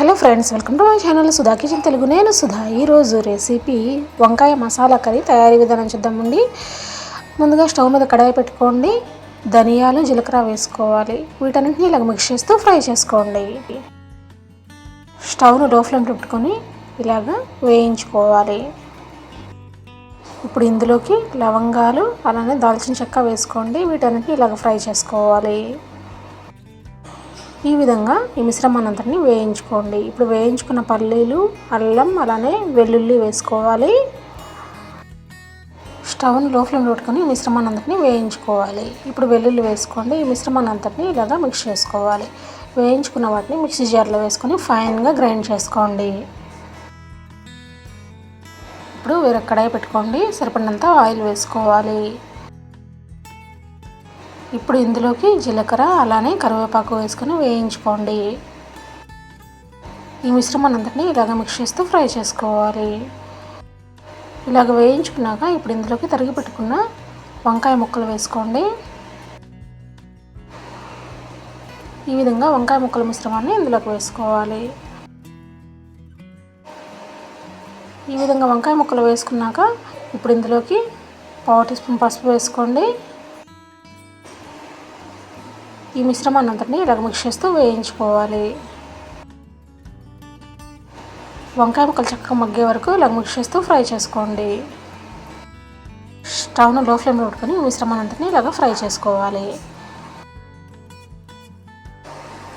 Hello friends welcome to my channel Sudha kitchen Telugu. నేను సుధా. ఈరోజు recipe వంకాయ masala curry తయారీ విధానం చూద్దామండి ముందుగా స్టవ్ మీద కడాయి పెట్టుకోండి. ధనియాలు జీలకర్ర వేసుకోవాలి. వీటన్నింటినీ ఇలాగ మిక్స్ చేస్తూ ఫ్రై చేసుకోండి. స్టవ్ను డో ఫ్లేమ్ పెట్టుకొని ఇలాగ వేయించుకోవాలి. ఇప్పుడు ఇందులోకి లవంగాలు అలానే దాల్చిన చెక్క వేసుకోండి. వీటన్నిటిని ఇలాగ ఫ్రై చేసుకోవాలి. ఈ విధంగా ఈ మిశ్రమాన్నంతటిని వేయించుకోండి. ఇప్పుడు వేయించుకున్న పల్లీలు అల్లం అలానే వెల్లుల్లి వేసుకోవాలి. స్టవ్ని లో ఫ్లేమ్ పెట్టుకొని మిశ్రమాన్ని అంతటిని వేయించుకోవాలి. ఇప్పుడు వెల్లుల్లి వేసుకోండి. ఈ మిశ్రమాన్ని అంతటిని ఇలాగా మిక్స్ చేసుకోవాలి. వేయించుకున్న వాటిని మిక్సీ జార్లో వేసుకొని ఫైన్గా గ్రైండ్ చేసుకోండి. ఇప్పుడు వేరే కడాయి పెట్టుకోండి. సరిపడినంత ఆయిల్ వేసుకోవాలి. ఇప్పుడు ఇందులోకి జీలకర్ర అలానే కరివేపాకు వేసుకొని వేయించుకోండి. ఈ మిశ్రమాన్ని అంతటిని ఇలాగ మిక్స్ చేస్తూ ఫ్రై చేసుకోవాలి. ఇలాగ వేయించుకున్నాక ఇప్పుడు ఇందులోకి తరిగి పెట్టుకున్న వంకాయ ముక్కలు వేసుకోండి. ఈ విధంగా వంకాయ ముక్కల మిశ్రమాన్ని ఇందులోకి వేసుకోవాలి. ఈ విధంగా వంకాయ ముక్కలు వేసుకున్నాక ఇప్పుడు ఇందులోకి పావు టీ స్పూన్ పసుపు వేసుకోండి. ఈ మిశ్రమాన్ని అంతటిని ఇలాగ మిక్స్ చేస్తూ వేయించుకోవాలి. వంకాయ ముక్కలు చక్కగా మగ్గే వరకు ఇలాగ మిక్స్ చేస్తూ ఫ్రై చేసుకోండి. స్టవ్ను లో ఫ్లేమ్లో పెట్టుకొని మిశ్రమాన్ని అంతటిని ఇలాగ ఫ్రై చేసుకోవాలి.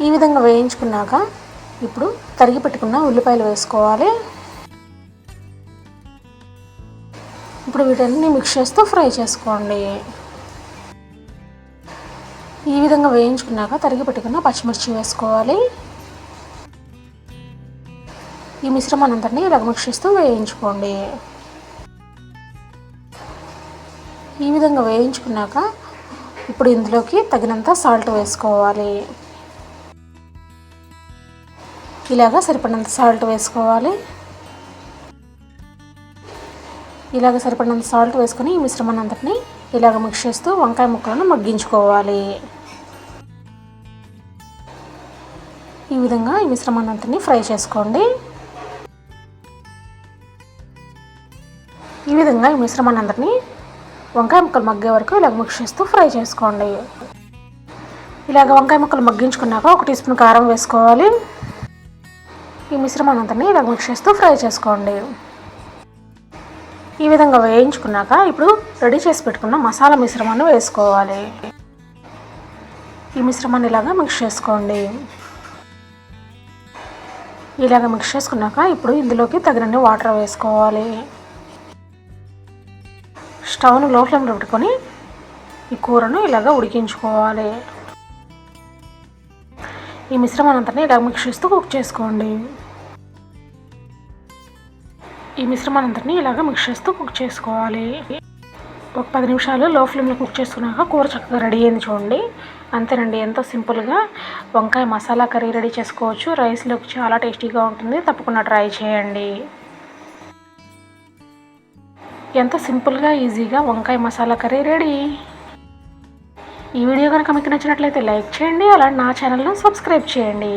ఈ విధంగా వేయించుకున్నాక ఇప్పుడు తరిగి పెట్టుకున్న ఉల్లిపాయలు వేసుకోవాలి. ఇప్పుడు వీటన్ని మిక్స్ చేస్తూ ఫ్రై చేసుకోండి. ఈ విధంగా వేయించుకున్నాక తరిగి పెట్టుకున్న పచ్చిమిర్చి వేసుకోవాలి. ఈ మిశ్రమాన్ని అంతటిని ఇలాగ చేస్తూ వేయించుకోండి. ఈ విధంగా వేయించుకున్నాక ఇప్పుడు ఇందులోకి తగినంత సాల్ట్ వేసుకోవాలి. ఇలాగ సరిపడినంత సాల్ట్ వేసుకోవాలి. ఇలాగ సరిపడినంత సాల్ట్ వేసుకొని ఈ మిశ్రమాన్ని అంతటిని ఇలాగ మిక్స్ చేస్తూ వంకాయ ముక్కలను మగ్గించుకోవాలి. ఈ విధంగా ఈ మిశ్రమాన్ని అంతటిని ఫ్రై చేసుకోండి. ఈ విధంగా ఈ మిశ్రమాన్ని అందరినీ వంకాయ ముక్కలు మగ్గే వరకు ఇలాగ మిక్స్ చేస్తూ ఫ్రై చేసుకోండి. ఇలాగ వంకాయ ముక్కలు మగ్గించుకున్నాక ఒక టీ స్పూన్ కారం వేసుకోవాలి. ఈ మిశ్రమాన్ని అంతటిని ఇలాగ మిక్స్ చేస్తూ ఫ్రై చేసుకోండి. ఈ విధంగా వేయించుకున్నాక ఇప్పుడు రెడీ చేసి పెట్టుకున్న మసాలా మిశ్రమాన్ని వేసుకోవాలి. ఈ మిశ్రమాన్ని ఇలాగా మిక్స్ చేసుకోండి. ఇలాగ మిక్స్ చేసుకున్నాక ఇప్పుడు ఇందులోకి తగినన్ని వాటర్ వేసుకోవాలి. స్టవ్ను లో ఫ్లేమ్లో పెట్టుకొని ఈ కూరను ఇలాగ ఉడికించుకోవాలి. ఈ మిశ్రమం అంతా ఇలా మిక్స్ చేస్తూ కుక్ చేసుకోండి. ఈ మిశ్రమాన్ని అంతటిని ఇలాగ మిక్స్ చేస్తూ కుక్ చేసుకోవాలి. ఒక పది నిమిషాలు లో ఫ్లేమ్లో కుక్ చేసుకున్నాక కూర చక్కగా రెడీ అయింది చూడండి. అంతేనండి ఎంతో సింపుల్గా వంకాయ మసాలా కర్రీ రెడీ చేసుకోవచ్చు. రైస్లోకి చాలా టేస్టీగా ఉంటుంది. తప్పకుండా ట్రై చేయండి. ఎంత సింపుల్గా ఈజీగా వంకాయ మసాలా కర్రీ రెడీ. ఈ వీడియో కనుక మీకు నచ్చినట్లయితే లైక్ చేయండి. అలాంటి నా ఛానల్ను సబ్స్క్రైబ్ చేయండి.